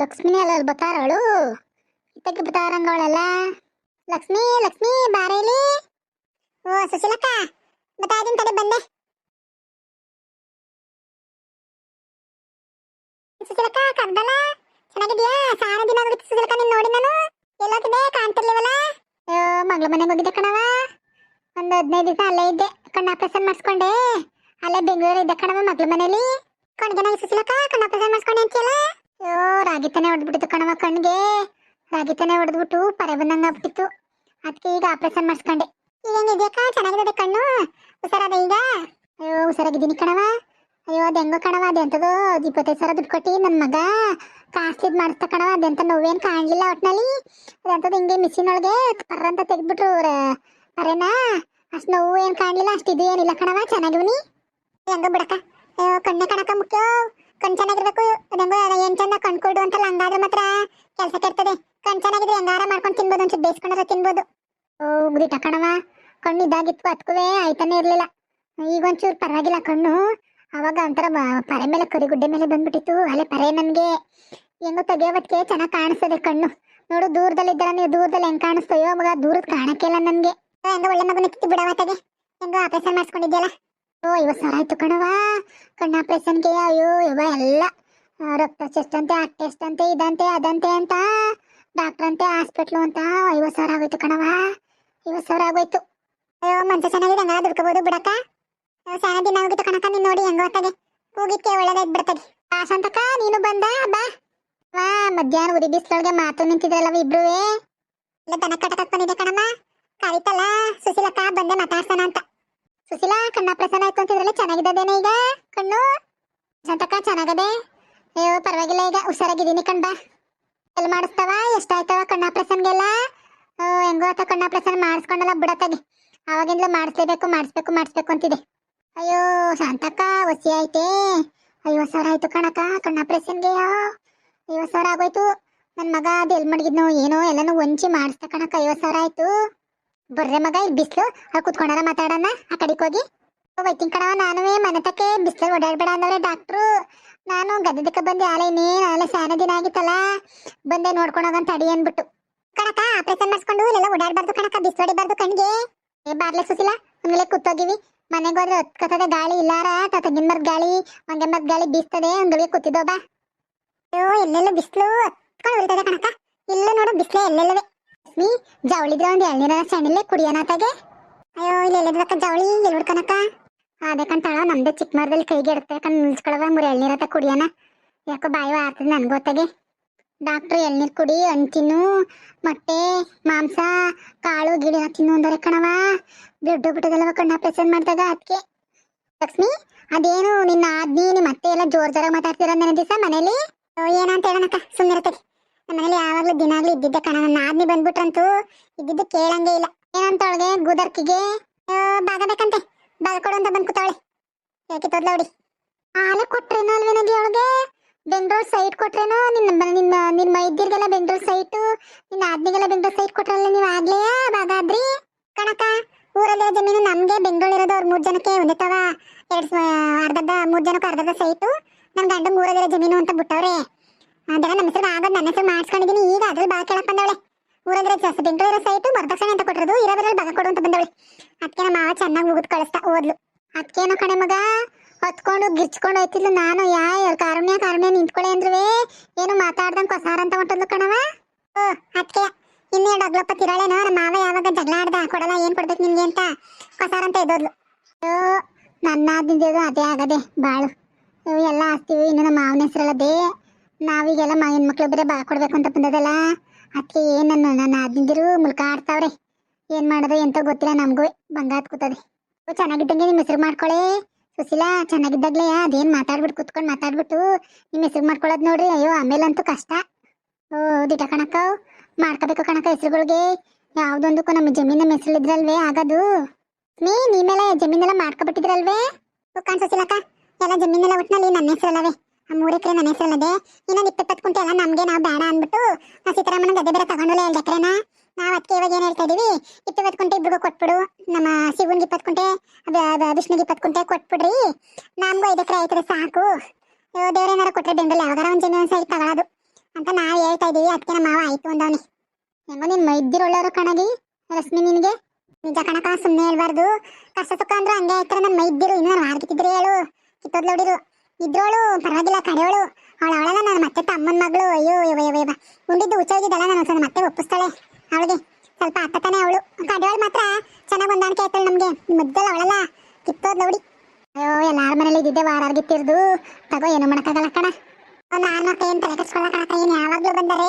ಲಕ್ಷ್ಮಿನೇ ಅಲ್ಲ ಬತ್ತಾರಳು ಇತ್ತಕ್ಕೆ ಬತ್ತಾರಂಗವಳಲ್ಲ ಲಕ್ಷ್ಮಿ ಲಕ್ಷ್ಮಿ ಬಾರೇಲಿ ಓ, ಸುಶೀಲಕ್ಕ, ಬತ್ತಾ ಇದೀನಿ ತಡಿ, ಬಂದೆ. ಸುಶೀಲಕ್ಕ, ಕರ್ದಲ್ಲ? ಚೆನ್ನಾಗಿದ್ಯಾ ಸಾರ ದಿನ ಹೋಗಿತ್ತು ಸುಶೀಲಕ್ಕ ನಿನ್ನ ನೋಡಿ ನಾನು. ಎಲ್ಲೋಗಿದ್ದೆ, ಕಾಣ್ತಿರ್ಲಿವಲ್ಲ? ಅಯ್ಯೋ ಮಗಳ ಮನೆಗೆ ಹೋಗಿದ್ದೆ ಕಣವ ಒಂದು ಹದಿನೈದು ದಿವಸ ಅಲ್ಲೇ ಇದ್ದೆ. ಕಣ್ಣ ಆಪರೇಷನ್ ಮಾಡಿಸ್ಕೊಂಡೆ. ಅಲ್ಲೇ ಬೆಂಗಳೂರು ಇದ್ದೆ ಕಣವ ಮಗಳ ಮನೇಲಿ. ಕಣ್ಗೆ ಸುಶೀಲಕ್ಕ ಕಣ್ಣ ಆಪರೇಷನ್ ಮಾಡಿಸ್ಕೊಂಡೆ ಅಂತೀಯಲ್ಲ? ಅಯ್ಯೋ ರಾಗಿ ತಾನೆ ಹೊಡೆದ್ಬಿಟ್ಟಿತ್ತು ಕಣವ ಕಣ್ಣಿಗೆ ರಾಗಿ ತಾನೆ ಹೊಡೆದ್ಬಿಟ್ಟು ಪರೆ ಬಂದಂಗ ಆಗ್ಬಿಟ್ಟಿತ್ತು. ಅದಕ್ಕೆ ಈಗ ಆಪರೇಷನ್ ಮಾಡಿಸ್ಕೊಂಡೆ. ಈಗ ಹೆಂಗಿದ್ಯಕ್ಕ? ಚೆನ್ನಾಗಿದೆ ಕಣ್ಣು? ಹುಷಾರಾದ ಈಗ? ಅಯ್ಯೋ, ಹುಷಾರಾಗಿದ್ದೀನಿ ಕಣವ ಅಯ್ಯೋ, ಅದು ಹೆಂಗೋ ಕಣವ ಅದೆಂತದೋ ಇಪ್ಪತ್ತೈದು ಸಾವಿರ ದುಡ್ಡು ಕೊಟ್ಟು ನನ್ನ ಮಗ. ಕಾಸ್ತಿದ್ ಮಾಡಿಸ್ತ ಕಣವ ಅದೆಂತ ನೋವೇನು ಕಾಣಲಿಲ್ಲ ಒಟ್ನಲ್ಲಿ. ಅದೆಂತದ್ದು ಹಿಂಗೆ ಮಿಷಿನ್ ಒಳಗೆ ಪರ್ರ ಅಂತ ತೆಗ್ದ್ಬಿಟ್ರು ಪರೆನ. ಅಷ್ಟು ನೋವು ಏನು ಕಾಣಲಿಲ್ಲ, ಅಷ್ಟು ಇದು ಏನಿಲ್ಲ ಕಣವ ಚೆನ್ನಾಗಿವ್ನಿ. ಹೆಂಗ ಬಿಡಕ್ಕ. ಅಯ್ಯೋ, ಕಣ್ಣೆ ಕಣಕ ಮುಖ್ಯ. ಕಣ್ ಚೆನ್ನಾಗಿರ್ಬೇಕು ಏನ್ ಚಂದ ಕಣ್ಕೊಡು ಅಂತಲ್ಲ ಹಂಗಾದ್ರೆ ಮಾತ್ರ ಕೆಲಸ ಕೆಡ್ತದೆ ಕಣ್ ಚೆನ್ನಾಗಿದ್ರೆ ಹೆಂಗಾರ ಮಾಡ್ಕೊಂಡು ತಿನ್ಬೋದು, ಒಂಚೂರು ಬೇಯಿಸ್ಕೊಂಡ್ರೆ ತಿನ್ಬೋದು. ಓ ಉಗ್ರಿ ಕಣವ ಕಣ್ಣು ಇದಾಗಿತ್ತು ಅದಕ್ಕೂ ಆಯ್ತಾನೆ ಇರ್ಲಿಲ್ಲ. ಈಗ ಒಂಚೂರು ಪರವಾಗಿಲ್ಲ ಕಣ್ಣು. ಅವಾಗ ಒಂಥರ ಪರೆ ಮೇಲೆ ಕರಿಗುಡ್ಡೆ ಮೇಲೆ ಬಂದ್ಬಿಟ್ಟಿತ್ತು. ಅಲ್ಲೇ ಪರೆ ನನಗೆ. ಹೆಂಗೋ ತೆಗಿಯೋವತ್ಗೆ ಚೆನ್ನಾಗಿ ಕಾಣಿಸ್ತದೆ ಕಣ್ಣು. ನೋಡು ದೂರದಲ್ಲಿ ಇದ್ದಾರ ನೀವು ದೂರದಲ್ಲಿ ಹೆಂಗ್ ಕಾಣಿಸ್ತಯ್ಯೋ ಮಗ ದೂರದ ಕಾಣಕ್ಕೆ ಇಲ್ಲ ನನ್ಗೆ ಹೆಂಗ ಒಳ್ಳೆ ಮಗನ ಕಿತ್ತು ಬಿಡವತ್ತಾಗೆ ಹೆಂಗೋ ಆಪರೇಷನ್ ಮಾಡಿಸ್ಕೊಂಡಿದ್ಯಲ್ಲ. ಓ ಇವತ್ತು ಆಯ್ತು ಕಣವ ಕಣ್ಣ ಆಪರೇಷನ್ಗೆ ಅಯ್ಯೋ, ಇವ ಎಲ್ಲ ರಕ್ತ ಚೆಸ್ಟ್ ಅಂತೆ ಆ ಟೆಸ್ಟ್ ಅಂತೆ ಇದಂತೆ, ಅದಂತೆ ಅಂತ. ಡಾಕ್ಟರ್ ಅಂತೆ ಹಾಸ್ಪಿಟ್ಲು ಅಂತ. ಐವತ್ತು ಸಾವಿರ ಆಗೋಯ್ತು ಕಣವ ಐವತ್ತು ಸಾವಿರ ಆಗೋಯ್ತು. ಅಯ್ಯೋ ಮನ್ಸ ಚೆನ್ನಾಗಿದೆ ಹಂಗ ದುಡ್ಕೋಬೋದು ಬಿಡಕ್ಕ? ಸಾನ ದಿನ ಹೋಗಿತ್ತು ಕಣಕ ನೀನ್ ನೋಡಿ ಹೆಂಗ ಹೊತ್ತಾಗೆ. ಹೋಗಿಕ್ಕೆ ಒಳ್ಳೇದಾಯ್ತು ಬಿಡ್ತದೆ ಶಾಂತಕ ನೀನು ಬಂದ? ಬಾ. ವಾ, ಮಧ್ಯಾಹ್ನ ಉರಿ ಬಿಸಿಲೊಳಗೆ ಮಾತು ನಿಂತಿದ್ರಲ್ಲವ ಇಬ್ರುವೇ? ಇಲ್ಲ, ದನ ಕಟಕಕ್ ಬಂದಿದೆ ಕಣಮ್ಮ. ಕರಿತಲ್ಲ ಸುಶೀಲಕ್ಕ ಬಂದೆ ಮಾತಾಡ್ಸೋಣ ಅಂತ. ಸುಶೀಲಾ, ಕಣ್ಣ ಪ್ರಸನ್ನ ಆಯ್ತು ಅಂತಿದ್ರಲ್ಲ ಚೆನ್ನಾಗಿದ್ದೇನೆ ಈಗ? ಕಣ್ಣು? ಸಂತಕ ಚೆನ್ನಾಗದೆ? ಅಯ್ಯೋ, ಪರವಾಗಿಲ್ಲ ಈಗ, ಹುಷಾರಾಗಿದ್ದೀನಿ ಕಣ್ಣ ಬಾ. ಎಲ್ಲಿ ಮಾಡಿಸ್ತಾವ? ಎಷ್ಟಾಯ್ತವ ಕಣ್ಣ ಓ, ಹೆಂಗೋ ಆತ ಕಣ್ಣ ಪ್ರಸನ್ನ ಮಾಡಿಸ್ಕೊಂಡಲ್ಲ, ಬಿಡತ್ತಾಗಿ. ಅವಾಗಿಂದಲೂ ಮಾಡಿಸ್ಲೇಬೇಕು, ಮಾಡಿಸ್ಬೇಕು ಮಾಡಿಸ್ಬೇಕು ಅಂತಿದೆ. ಅಯ್ಯೋ, ಶಾಂತಕ್ಕ, ಒಸಿ ಐತೆ ಅಯ್ಯೋ ಸಾವಿರ ಆಯ್ತು ಕಣಕ್ಕ, ಕಣ್ಣ ಪ್ರಸನ್ಗೆ ಐವತ್ತು ಸಾವಿರ ಆಗೋಯ್ತು. ನನ್ನ ಮಗ ಅದು ಎಲ್ಲಿ ಮಡಗಿದ್ನೋ, ಏನೋ ಎಲ್ಲನೂ ಒಂಚಿ ಮಾಡಿಸ್ತಾ ಕಣಕ್ಕ ಐವತ್ತು ಸಾವಿರ ಆಯ್ತು. ಬರ್ರೆ ಮಗ, ಇಲ್ಲಿ ಬಿಸ್ಲು. ಅಲ್ಲಿ ಕುತ್ಕೊಂಡಾರ ಮಾತಾಡೋಣ? ಆ ಕಡೆಗೆ ಹೋಗಿ. ಹೋಯ್ತೀನಿ ಕಣವ ನಾನು ಮನೆ ತಕ್ಕೆ ಬಿಸ್ಲಲ್ಲಿ ಓಡಾಡ್ಬೇಡ ಅಂದವ್ರೆ ಡಾಕ್ಟ್ರು. ನಾನು ಗದ್ದದಕ್ಕೆ ಬಂದೆ, ಆಲೆ ಇನ್ನೇನು ಆಲೆ ಸ್ಯಾನ ದಿನ ಆಗಿತ್ತಲ್ಲ. ಬಂದೆ ನೋಡ್ಕೊಂಡೋಗಂತ ಅಡಿ ಅಂದ್ಬಿಟ್ಟು. ಕಣಕ ಆಪರೇಷನ್ ಮಾಡಿಸ್ಕೊಂಡು ಇಲ್ಲೆಲ್ಲ ಓಡಾಡ್ಬಾರ್ದು ಕಣಕ ಬಿಸ್ಲು ಹೊಡಿಬಾರ್ದು ಕಣ್ಗೆ. ಏ, ಬಾರ್ಲೆ ಸುಸಿಲ್ಲ ಒಂದ್ಲೆ ಕೂತೋಗಿವಿ ಮನೆಗೆ ಹೋದ್ರೆ ಹೊತ್ಕತದೆ ಗಾಳಿ, ಇಲ್ಲಾರ? ಮರದ ಗಾಳಿ ಮರದ ಗಾಳಿ ಬೀಸ್ತದೆ ಒಂದ್ಗಳಿಗೆ ಕೂತಿದ್ದೋ ಬಾ. ಅಯ್ಯೋ, ಎಲ್ಲೆಲ್ಲ ಬಿಸ್ಲು. ಹತ್ಕೊಂಡು ಉರಿತದೆ ಕಣಕ ಇಲ್ಲ ನೋಡು, ಬಿಸ್ಲೆ ಎಲ್ಲೆಲ್ಲವೇ. ನೀ ಜವಳಿದ್ರ ಒಂದ್ ಎಳ್ನೀರ ಸಣ್ಣ ಕುಡಿಯೋಣತ್ತಾಗೆ ಅಯ್ಯೋ, ಇಲ್ಲಿ ಎಲ್ಲಿದ್ರಕ್ಕ ಜವಳಿ? ಎಲ್ಲಿ ಹುಡ್ಕನಕ್ಕ? ಅದೇ ಕಂತಾಳ ನಮ್ದು ಚಿಕ್ಕ ಮರದಲ್ಲಿ ಕೈಗೆ ಇಡುತ್ತೆ ಕಣ್ ನಿಲ್ಸ್ಕೊಳವ ಮೂರು ಎಳ್ನೀರ ಅಂತ ಕುಡಿಯೋಣ ಯಾಕೋ ಬಾಯಿ ಆಗ್ತದೆ ನನ್ಗೆ ಡಾಕ್ಟ್ರ್ ಎಳ್ನೀರು ಕುಡಿ, ಹಣ್ಣು ತಿನ್ನು, ಮೊಟ್ಟೆ, ಮಾಂಸ, ಕಾಳು, ಗಿಡ ತಿನ್ನು ಅಂದರೆ ಕಣವ ಬ್ಲಡ್ ಬಿಟ್ಟದಲ್ಲವ ಕಣ್ಣ ಪ್ರೆಸೆಂಟ್ ಮಾಡ್ದಾಗ ಅದಕ್ಕೆ ಲಕ್ಷ್ಮಿ, ಅದೇನು ನಿನ್ನ ಆದ್ನಿ ನಿಮ್ಮ ಅತ್ತೆ ಎಲ್ಲ ಜೋರ್ ಜೋರಾಗಿ ಮಾತಾಡ್ತೀರ ನನ್ನ ದಿವಸ ಮನೇಲಿ ಏನಂತ ಹೇಳೋಣಕ್ಕ ಸುಮ್ಮನಿರತ್ತೆ ನಮ್ಮ ಮನೇಲಿ ಯಾವಾಗಲೂ ದಿನಾಗ್ಲೂ ಇದ್ದಿದ್ದೆ ಕಣ, ನನ್ನ ಆದ್ನಿ ಬಂದ್ಬಿಟ್ರಂತೂ ಇದ್ದಿದ್ದು ಕೇಳಂಗೇ ಇಲ್ಲ. ಏನಂತವಳಿಗೆ ಗುದರ್ಕಿಗೆ? ಬಾಗಬೇಕಂತೆ. ಕೊಡು ಅಂತ ಬಂದ್ ಕೂತಾವಳೆ ಯಾಕೆ ತೋದ್ಲವಡಿ ಆಲೆ ಕೊಟ್ರೇನೋ ಅಲ್ವೇನಗಿ ಅವಳಿಗೆ ಬೆಂಗಳೂರು ಸೈಟ್ ಕೊಟ್ರೇನೋ? ನಿನ್ನ ನಿನ್ನ ನಿನ್ ಮೈದ್ಯರ್ಗೆಲ್ಲ ಬೆಂಗ್ಳೂರ್ ಸೈಟು ನಿನ್ನ ಆದ್ಮಿಗೆಲ್ಲ ಬೆಂಗಳೂರು ಸೈಟ್ ಕೊಟ್ರಲ್ಲ ನೀವು ಆಗ್ಲೇ ಬಾಗಾದ್ರಿ? ಕಣಕ ಊರಲ್ಲಿರೋ ಜಮೀನು ನಮ್ಗೆ, ಬೆಂಗ್ಳೂರ್ ಇರೋದು ಅವ್ರ ಮೂರ್ ಜನಕ್ಕೆ ತವ. ಎರಡ್ ಅರ್ಧದ, ಮೂರ್ ಜನಕ್ಕೆ ಅರ್ಧದ ಸೈಟು ನಮ್ ಗಂಡ ಊರಲ್ಲಿರೋ ಜಮೀನು ಅಂತ ಬಿಟ್ಟವ್ರೆ. ಅದೆಲ್ಲ ನಮ್ಮ ಹೆಸರು ಆಗೋದು ನನ್ನ ಹೆಸರು ಮಾಡಿಸ್ಕೊಂಡಿದ್ದೀನಿ ಈಗ ಅದ್ರಲ್ಲಿ ಭಾಗ ಕೇಳಕ್ ಬಂದವಳೆ. ಊರಂದ್ರೆ ಬೆಂಗಳೂರು ಸೈಟು ವರದಕ್ಷಿಣೆ ಅಂತ ಕೊಟ್ಟಿರೋದು. ಇರೋದ್ರಲ್ಲಿ ಭಾಗ ಕೊಡು ಅಂತ ಬಂದವಳೆ. ಅದಕ್ಕೆ ನಮ್ಮ ಮಾವ ಚೆನ್ನಾಗಿ ಮುಗಿದು ಕಳಿಸ್ತಾ ಓದ್ಲು. ಅದಕ್ಕೇನೋ ಕಣೆ ಮಗ ಹೊತ್ಕೊಂಡು ಗಿರ್ಚ್ಕೊಂಡು ಹೋಯ್ತಿದ್ಲು. ನಾನು ಯಾ ಕಾರುಣ್ಯ ಕಾರುಣ್ಯ ನಿಂತ್ಕೊಳ್ಳಿ ಅಂದ್ರುವೆ. ಏನು ಮಾತಾಡ್ದಂಗೆ ಕೊಸಾರ ಅಂತ ಹೊಂಟದ್ಲು ಕಣವ ಓ ಅದಕ್ಕೆ ಇನ್ನೇನು ಅಗ್ಲಪ್ಪ ತಿರಾಳೇನೋ. ನಮ್ಮ ಮಾವ ಯಾವಾಗ ಜಗಳ ಆಡ್ದ, ಕೊಡಲ್ಲ, ಏನು ಕೊಡ್ಬೇಕು ನಿಮಗೆ ಅಂತ ಕೊಸಾರ ಅಂತ ಇದ್ದೋದ್ಲು ಓ ನನ್ನ ಅದೇ ಆಗದೆ ಬಾಳು. ಎಲ್ಲ ಆಸ್ತಿವಿ ಇನ್ನು ನಮ್ಮ ಮಾವನ ಹೆಸರಲ್ಲದೆ. ನಾವೀಗೆಲ್ಲ ಮ ಹೆಣ್ ಮಕ್ಳು ಇದ್ರೆ ಬಾ ಕೊಡ್ಬೇಕು ಅಂತ ಬಂದದಲ್ಲ? ಅದಕ್ಕೆ ಏನು ನನ್ನ ಅದಿಂದಿರು ಮುಲ್ಕ ಆಡ್ತಾವ್ರೆ ಏನ್ ಮಾಡೋದು ಎಂತ ಗೊತ್ತಿಲ್ಲ, ನಮಗೂ ಬಂಗಾತ್ ಕೂತದೆ. ಚೆನ್ನಾಗಿದ್ದಂಗೆ ನಿಮ್ಮ ಹೆಸರು ಮಾಡ್ಕೊಳ್ಳಿ ಸುಶೀಲಾ, ಚೆನ್ನಾಗಿದ್ದಾಗ್ಲೇ ಅದೇನ್ ಮಾತಾಡ್ಬಿಟ್ಟು ಕುತ್ಕೊಂಡು ಮಾತಾಡ್ಬಿಟ್ಟು ನಿಮ್ಮ ಹೆಸರು ಮಾಡ್ಕೊಳ್ಳೋದು ನೋಡ್ರಿ. ಅಯ್ಯೋ, ಆಮೇಲಂತೂ ಕಷ್ಟ. ಓ, ದಿಟ ಕಣಕ್ಕ. ಮಾಡ್ಕೋಬೇಕು ಕಣಕ ಹೆಸರುಗಳಿಗೆ. ಯಾವ್ದೊಂದಕ್ಕೂ ನಮ್ಮ ಜಮೀನ ಇದ್ರಲ್ವೇ ಆಗೋದು. ನೀ ನೀಮೇಲೆ ಜಮೀನೆಲ್ಲ ಮಾಡ್ಕೊಬಿಟ್ಟಿದ್ರಲ್ವೇ? ಕಾಣಿಸಿಲ್ಲಕ್ಕ ಎಲ್ಲ ಜಮೀನೆಲ್ಲ ಒಟ್ಟಿನಲ್ಲಿ ನನ್ನ ಹೆಸರಲ್ಲವೇ. ಮೂರು ಎಕರೆ ನನ್ನ ಹೆಸರಲ್ಲದೆ? ಇನ್ನೊಂದು ಇಪ್ಪತ್ತು ಕುಂಟೆ ಎಲ್ಲ ನಮಗೆ ನಾವು ಬೇಡ ಅಂದ್ಬಿಟ್ಟು ಸೀತಾರಾಮನ ಗದ್ದೆ ಬೇರೆ ತಗೊಂಡಲ್ಲ ಎರಡು ಎಕರೆನ ನಾವು ಅದಕ್ಕೆ ಇವಾಗ ಏನು ಹೇಳ್ತಾ ಇದೀವಿ? ಇಪ್ಪತ್ತು ಕುಂಟೆ ಇಬ್ರಿಗೂ ಕೊಟ್ಬಿಡು. ನಮ್ಮ ಶಿವನ್ಗೆ ಇಪ್ಪತ್ತು ಕುಂಟೆ ವಿಷ್ಣುಗೆ ಇಪ್ಪತ್ತು ಕುಂಟೆ ಕೊಟ್ಬಿಡ್ರಿ. ನಮಗೂ ಐದು ಎಕರೆ ಆಯ್ತದೆ ಸಾಕು. ದೇವ್ರೇನಾರ ಕೊಟ್ಟರೆ ಬೆಂಬಲ ಯಾವಾಗಾರ ಒಂದು ಜಮೀನು ಸೈಡ್ ತಗೊಳ್ಳೋದು ಅಂತ ನಾವು ಹೇಳ್ತಾ ಇದೀವಿ. ಅದಕ್ಕೆ ನಮ್ಮ ಮಾವ ಆಯಿತು ಅಂದವನಿ. ಹೆಂಗೋ ನಿನ್ ಒಳ್ಳೆಯವರು ಕಣಗಿ, ರಶ್ಮಿ ನಿನಗೆ. ನಿಜ ಕಣಕ ಸುಮ್ಮನೆ ಹೇಳ್ಬಾರ್ದು. ಕಷ್ಟ ಸುಖ ಅಂದ್ರೆ ಹಂಗೆ ಆಯ್ತಾರೆ ನನ್ನ ಮೈದ್ದಿರು. ಇನ್ನೂ ನಾನು ಹಾರ್ಗಿತ್ತಿದ್ರೆ ಹೇಳು. ಕಿತ್ತೋದ್ ನೋಡಿರು ಇದ್ರೋಳು, ಪರವಾಗಿಲ್ಲ ಕಡೆಯೋಳು ಅವಳು ಅವಳಲ್ಲ ನನ್ನ ಮತ್ತೆ ತಮ್ಮನ ಮಗಳು, ಅಯ್ಯೋ ಅಯ್ಯೋ ಅಯ್ಯೋ ಅಯ್ಯೋ ಉಂಡಿದ್ದು ಹುಚ್ಚೋಗಿದ್ದಲ್ಲ ನಾನು ಒಂದ್ಸಲ ಮತ್ತೆ ಒಪ್ಪಿಸ್ತಾಳೆ. ಅವಳಿಗೆ ಸ್ವಲ್ಪ ಅತ್ತತಾನೆ ಅವಳು. ಕಡೆಯೋಳು ಮಾತ್ರ ಚೆನ್ನಾಗಿ ಹೊಂದಾಣಿಕೆ ಆಯ್ತಾಳೆ ನಮ್ಗೆ. ಮದ್ದಲ್ಲ ಅವಳಲ್ಲ ಕಿತ್ತೋದ್ ನೋಡಿ. ಅಯ್ಯೋ, ಎಲ್ಲಾರ ಮನೇಲಿ ಇದ್ದಿದ್ದೆ ವಾರಾರ್ಗಿತ್ತಿರ್ದು ತಗೋ, ಏನು ಮಾಡಕ್ಕಾಗಲ್ಲ ಕಣ. ನಾನು ಮಕ್ಕಳು ಏನ್ ತಲೆ ಕೆಡ್ಸ್ಕೊಳಕ್ ಏನು ಯಾವಾಗ್ಲೂ ಬಂದರೆ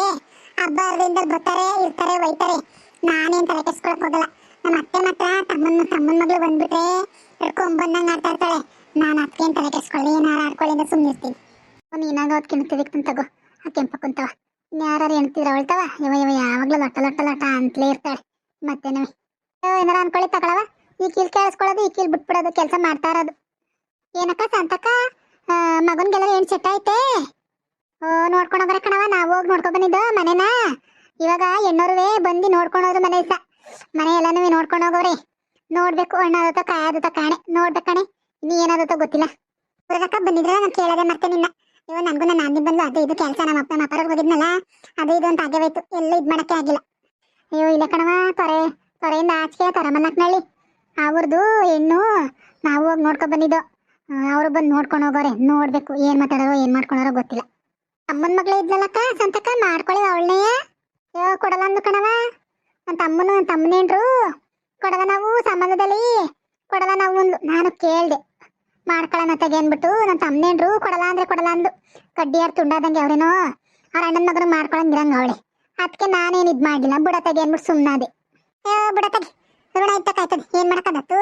ಹಬ್ಬ ಹರಿದಿಂದ ಬರ್ತಾರೆ, ಇರ್ತಾರೆ, ಒಯ್ತಾರೆ. ನಾನೇನು ತಲೆ ಹೋಗಲ್ಲ. ನಮ್ಮ ಅತ್ತೆ ಮಾತ್ರ ತಮ್ಮನ ತಮ್ಮನ ಮಗಳು ಬಂದ್ಬಿಟ್ರೆ ಹಿಡ್ಕೊಂಡ್ ಬಂದಂಗ ಆಡ್ತಾ ಇರ್ತಾಳೆ. ನಾನು ಅದಕ್ಕೆ ಅಂತ ತಲೆ ಏನಾರು ಆಡ್ಕೊಳ್ಳಿ ಅಂತ ಸುಮ್ಮನೆ ಇರ್ತೀನಿ. ನೀನಾಗ ಅದ್ ಕಿಣ್ತಿದಕ್ಕೆ ತಗೋ. ಆ ಕೆಂಪ ಕುಂತವ. ಯಾರು ಹೆಣ್ತಿದ್ರ ಅವಳ್ತವ ಇವ ಇವ ಯಾವಾಗ್ಲೂ ಲೊಟ್ಟ ಲೊಟ್ಟ ಲೊಟ್ಟ ಅಂತಲೇ ಇರ್ತಾಳೆ. ಮತ್ತೇನವಿ ಏನಾರ ಅನ್ಕೊಳ್ಳಿ ತಗೊಳವ ಈ ಕೀಲ್ ಕೇಳಿಸ್ಕೊಳ್ಳೋದು, ಈ ಕೀಲ್ ಬಿಟ್ಬಿಡೋದು, ಕೆಲಸ ಮಾಡ್ತಾ ಇರೋದು. ಏನಕ್ಕ ಸಂತಕ್ಕ ಮಗನ್ಗೆಲ್ಲ ಏನ್ ಸೆಟ್ ಐತೆ ಓ, ನೋಡ್ಕೊಂಡು ಹೋಗ್ರೆ ಕಣವ ನಾವು ಹೋಗಿ ನೋಡ್ಕೊ ಬಂದಿದ್ದು ಮನೆನ. ಇವಾಗ ಹೆಣ್ಣೋರುವೆ ಬಂದು ನೋಡ್ಕೊಂಡು ಹೋದ್ರು ಮನೆ ಸ ಮನೆ ಎಲ್ಲನೂ ನೋಡ್ಕೊಂಡು ಹೋಗೋರಿ ನೋಡ್ಬೇಕು ಹಣ್ಣಾದತ್ತ ಕಾಯದತ್ತ ಕಾಣೆ. ನೋಡ್ಬೇಕು ಕಣೆ. ನೀ ಏನಾದತ್ತ ಗೊತ್ತಿಲ್ಲ? ಊರಕ್ಕ ಬಂದಿದ್ರೆ ನಾನು ಕೇಳದೆ ಮತ್ತೆ ನಿನ್ನ. ಇವಾಗ ನನಗೂ ನನ್ನ ನಾಂದಿ ಬಂದು ಅದು ಇದು ಕೆಲಸ ನಮ್ಮ ಅಪ್ಪ, ನಮ್ಮ ಹೋಗಿದ್ನಲ್ಲ, ಅದು ಇದು ಅಂತ ಆಗೇವಾಯ್ತು ಎಲ್ಲ ಇದು ಮಾಡಕ್ಕೆ ಆಗಿಲ್ಲ. ಅಯ್ಯೋ, ಇಲ್ಲ ಕಣವ ತೊರೆ, ತೊರೆಯಿಂದ ಆಚೆಗೆ ತೊರಮಲ್ಲಕ್ನಳ್ಳಿ ಅವ್ರದ್ದು ಹೆಣ್ಣು ನಾವು ಹೋಗಿ ನೋಡ್ಕೊಂಡ್ ಬಂದಿದ್ದು. ಅವರು ಬಂದು ನೋಡ್ಕೊಂಡು ಹೋಗೋರೆ. ನೋಡ್ಬೇಕು, ಏನ್ ಮಾತಾಡೋರು, ಏನ್ ಮಾಡ್ಕೊಳೋರೋ ಗೊತ್ತಿಲ್ಲ. ಅಮ್ಮನ ಮಗಳೇ ಇದ್ಲಲ್ಲಕ್ಕ ಸಂತಕ ಮಾಡ್ಕೊಳ್ಳಿ ಅವಳನ್ನೇ. ಅಯ್ಯೋ, ಕೊಡಲ್ಲ ಅಂದು ಕಣವ ನನ್ನ ತಮ್ಮನು ತಮ್ಮನೇನ್ರು. ಕೊಡಲ್ಲ ನಾವು ಸಂಬಂಧದಲ್ಲಿ. ಕೊಡಲ್ಲ ನಾವು ಒಂದು ನಾನು ಕೇಳ್ದೆ. ಮಾಡ್ಕೊಳ್ಳೋಣ ತೆಗೆ ಅಂದ್ಬಿಟ್ಟು ನನ್ನ ತಮ್ಮನೇನ್ರು ಕೊಡಲ್ಲ ಅಂದ್ರೆ ಕೊಡಲ್ಲ ಅಂದು ಕಡ್ಡಿ ಯಾರು ತುಂಡಾದಂಗೆ ಅವ್ರೇನೋ, ಅವ್ರ ಅಣ್ಣನ ಮಗನ ಮಾಡ್ಕೊಳಂಗಿರಂಗ ಅವಳೆ. ಅದಕ್ಕೆ ನಾನೇನು ಇದು ಮಾಡಿಲ್ಲ, ಬುಡ ತೆಗೆ ಅಂದ್ಬಿಟ್ಟು ಸುಮ್ಮನಾದೆ ಏ, ಬುಡ ತೆಗೆ ಋಣ ಇತ್ತಕ್ಕಾಯ್ತದೆ ಏನು ಮಾಡಕ್ಕದತ್ತು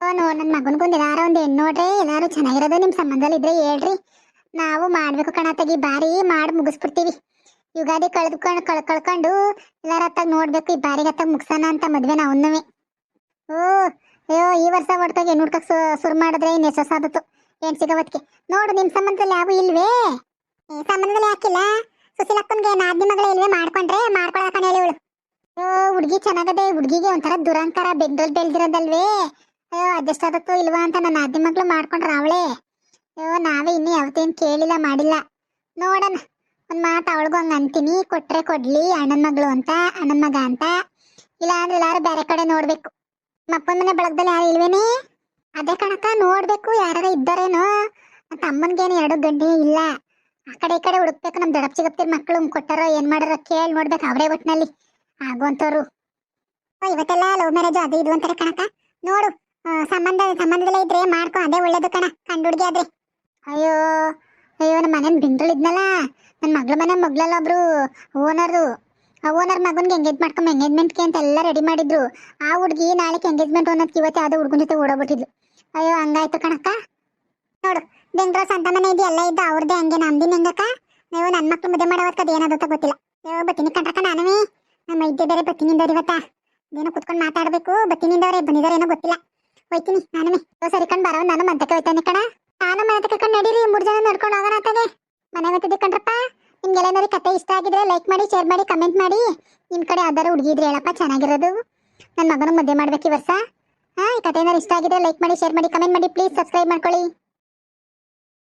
ಓ, ನೋಡ್ ನನ್ನ ಮಗನಿಗೊಂದು ಎಲ್ಲಾರ ಒಂದು ಹೆಣ್ಣು ನೋಡ್ರಿ, ಎಲ್ಲಾರು ಚೆನ್ನಾಗಿರೋದು ನಿಮ್ಮ ಸಂಬಂಧದಲ್ಲಿ ಇದ್ರೆ ಹೇಳ್ರಿ. ನಾವು ಮಾಡ್ಬೇಕು ಕಣ ತೆಗಿ ಬಾರಿ ಮಾಡಿ ಮುಗಿಸ್ಬಿಡ್ತೀವಿ. ಯುಗಾದಿ ಕಳೆದುಕೊಂಡು ಕಳ್ ಕಳ್ಕೊಂಡು ಎಲ್ಲಾರ ಹತ್ತಾಗ ನೋಡ್ಬೇಕು, ಈ ಬಾರಿಗೆ ಹತ್ತಾಗ ಮುಗಿಸೋಣ ಅಂತ ಮದ್ವೆ ನಾವು ಓ ಅಯ್ಯೋ, ಈ ವರ್ಷ ಹೊಡ್ತಾಗ ನುಡ್ಕಕ್ ಶುರು ಮಾಡಿದ್ರೆ ಇನ್ನು ಎಷ್ಟು ಆದತ್ತು ಏನ್ ಸಿಗವತ್ಗೆ ನೋಡು, ನಿಮ್ ಸಂಬಂಧದಲ್ಲಿ ಯಾವ ಇಲ್ವೇ? ಸಂಬಂಧದಲ್ಲಿ ಹಾಕಿಲ್ಲ ಸುಶೀಲಕ್ಕನ್ಗೆ ನಾದ್ನಿ ಮಗಳ ಇಲ್ವೇ ಮಾಡ್ಕೊಂಡ್ರೆ? ಮಾಡ್ಕೊಳಕಣ ಹೇಳಿ. ಇವಳು ಅಯ್ಯೋ, ಹುಡ್ಗಿ ಚೆನ್ನಾಗದೆ ಹುಡ್ಗಿಗೆ ಒಂಥರ ದುರಂಕಾರ, ಬೆಂಗ್ಳೂರ್ ಬೆಳ್ದಿರೋದಲ್ವೇ? ಅಯ್ಯೋ ಅದೆಷ್ಟಾದತ್ತೋ ಇಲ್ವಾ ಅಂತ ನನ್ನ ನಾದ್ನಿ ಮಗಳು ಮಾಡ್ಕೊಂಡ್ರ ಅವಳೆ. ಅಯ್ಯೋ, ನಾವೇ ಇನ್ನೂ ಯಾವತ್ತೇನು ಕೇಳಿಲ್ಲ, ಮಾಡಿಲ್ಲ. ನೋಡೋಣ, ಒಂದು ಮಾತು ಅವಳಿಗೂ ಹಂಗೆ ಅಂತೀನಿ. ಕೊಟ್ರೆ ಕೊಡ್ಲಿ, ಅಣ್ಣನ ಮಗಳು ಅಂತ, ಅಣ್ಣನ ಮಗ ಅಂತ. ಇಲ್ಲ ಅಂದ್ರೆ ಎಲ್ಲಾರು ಬೇರೆ ಕಡೆ ನೋಡ್ಬೇಕು. ನಮ್ಮಪ್ಪನ ಮನೆ ಬಳಗದಲ್ಲಿ ಯಾರು ಇಲ್ವೇನೆ? ಅದೇ ಕಣಕ ನೋಡ್ಬೇಕು ಯಾರ ಇದ್ದಾರೇನೋ. ತಮ್ಮನ್ಗೇನು ಎರಡು ಗಂಟೆ ಇಲ್ಲ. ಆ ಕಡೆ ಈ ಕಡೆ ಹುಡುಕ್ಬೇಕು ನಮ್ ದಡಪ್ ಸಿಗಪ್ತಿರ್ ಮಕ್ಕಳು ಕೊಟ್ಟಾರೋ ಏನ್ ಮಾಡಾರೋ ಕೇಳಿ ನೋಡ್ಬೇಕು ಅವರೇ ಒಟ್ಟಿನಲ್ಲಿ ಆಗುವಂತವ್ರು ಓ, ಇವತ್ತೆಲ್ಲ ಲವ್ ಮ್ಯಾರೇಜ್ ಅದು ಇದು ಅಂತಾರೆ ಕಣಕ ನೋಡು ಸಂಬಂಧ ಸಂಬಂಧದಲ್ಲೇ ಇದ್ರೆ ಮಾಡ್ಕೊ ಅದೇ ಒಳ್ಳೇದು ಕಣ ಕಂಡು ಹುಡುಗಿ ಆದ್ರೆ. ಅಯ್ಯೋ ಅಯ್ಯೋ ನಮ್ಮ ಮನೇನ್ ಇದ್ನಲ್ಲ. ನನ್ನ ಮಗಳ ಮನೆ ಮಗ್ಳಲ್ಲ ಒಬ್ರು ಓನರು ಆ ಓನರ್ ಮಗನ್ಗೆ ಎಂಗೇಜ್ ಮಾಡ್ಕೊಂಬ ಎಂಗೇಜ್ಮೆಂಟ್ಗೆ ಅಂತ ಎಲ್ಲ ರೆಡಿ ಮಾಡಿದ್ರು. ಆ ಹುಡುಗಿ ನಾಳೆ ಎಂಗೇಜ್ಮೆಂಟ್ ಅನ್ನೋದಕ್ಕೆ ಇವತ್ತೇ ಆದ ಹುಡುಗನ ಜೊತೆ ಓಡೋಗ್ಬಿಟ್ಟಿದ್ಲು. ಅಯ್ಯೋ, ಹಂಗಾಯ್ತು ಕಣಕ್ಕ. ನೋಡು, ಬೆಂಗ್ಳೂರ್ ಸ್ವಂತ ಮನೆ ಇದೆ, ಎಲ್ಲ ಇದ್ದ ಅವ್ರದ್ದೇ ಹಂಗೆ, ನಮ್ದಿನ ಹೆಂಗಕ್ಕ? ನೀವು ನನ್ನ ಮಕ್ಳು ಮದುವೆ ಮಾಡೋವತ್ತು ಅದು ಏನಾದತ್ತ ಗೊತ್ತಿಲ್ಲ. ಅಯ್ಯೋ, ಬತ್ತೀನಿ ಕಣ್ರಕ್ಕ ನಾನುವೇ. ನಮ್ಮ ಇದ್ದೆ ಬೇರೆ ಬತ್ತಿನಿಂದವ್ರು ಇವತ್ತ. ಏನೋ ಕುತ್ಕೊಂಡು ಮಾತಾಡಬೇಕು, ಬತ್ತಿನಿಂದವ್ರೆ ಬಂದಿದ್ದಾರೆ ಏನೋ ಗೊತ್ತಿಲ್ಲ. ಹೋಯ್ತೀನಿ, ನಾನುವೇ. ಸರಿ ಕಣ್ ಬರೋ ನಾನು ಮದ್ದಕ್ಕೆ ಹೋಯ್ತಾನೆ ಕಣ. ನಾನು ಮನೆ ಕರ್ಕೊಂಡು ನಡೀರಿ, ಮೂರು ಜನ ನಡ್ಕೊಂಡು ಹೋಗೋಣ ಅಂತಗೆ. ಮನೆ ಗೊತ್ತಿದ್ದೆ ಕಣ್ರಪ್ಪ. ನಿಮ್ಗೆಲ್ಲ ಏನಾದ್ರು ಕತೆ ಇಷ್ಟ ಆಗಿದ್ರೆ ಲೈಕ್ ಮಾಡಿ ಶೇರ್ ಮಾಡಿ ಕಮೆಂಟ್ ಮಾಡಿ. ನಿಮ್ಮ ಕಡೆ ಯಾವ್ದಾರು ಹುಡುಗಿ ಇದ್ರೆ ಹೇಳಪ್ಪ, ಚೆನ್ನಾಗಿರೋದು. ನನ್ನ ಮಗನ ಮದುವೆ ಮಾಡ್ಬೇಕು ಈ ವರ್ಷ. ಹಾಂ, ಈ ಕತೆ ಏನಾದ್ರು ಇಷ್ಟ ಆಗಿದ್ರೆ ಲೈಕ್ ಮಾಡಿ ಶೇರ್ ಮಾಡಿ ಕಮೆಂಟ್ ಮಾಡಿ. ಪ್ಲೀಸ್ ಸಬ್ಸ್ಕ್ರೈಬ್ ಮಾಡ್ಕೊಳ್ಳಿ.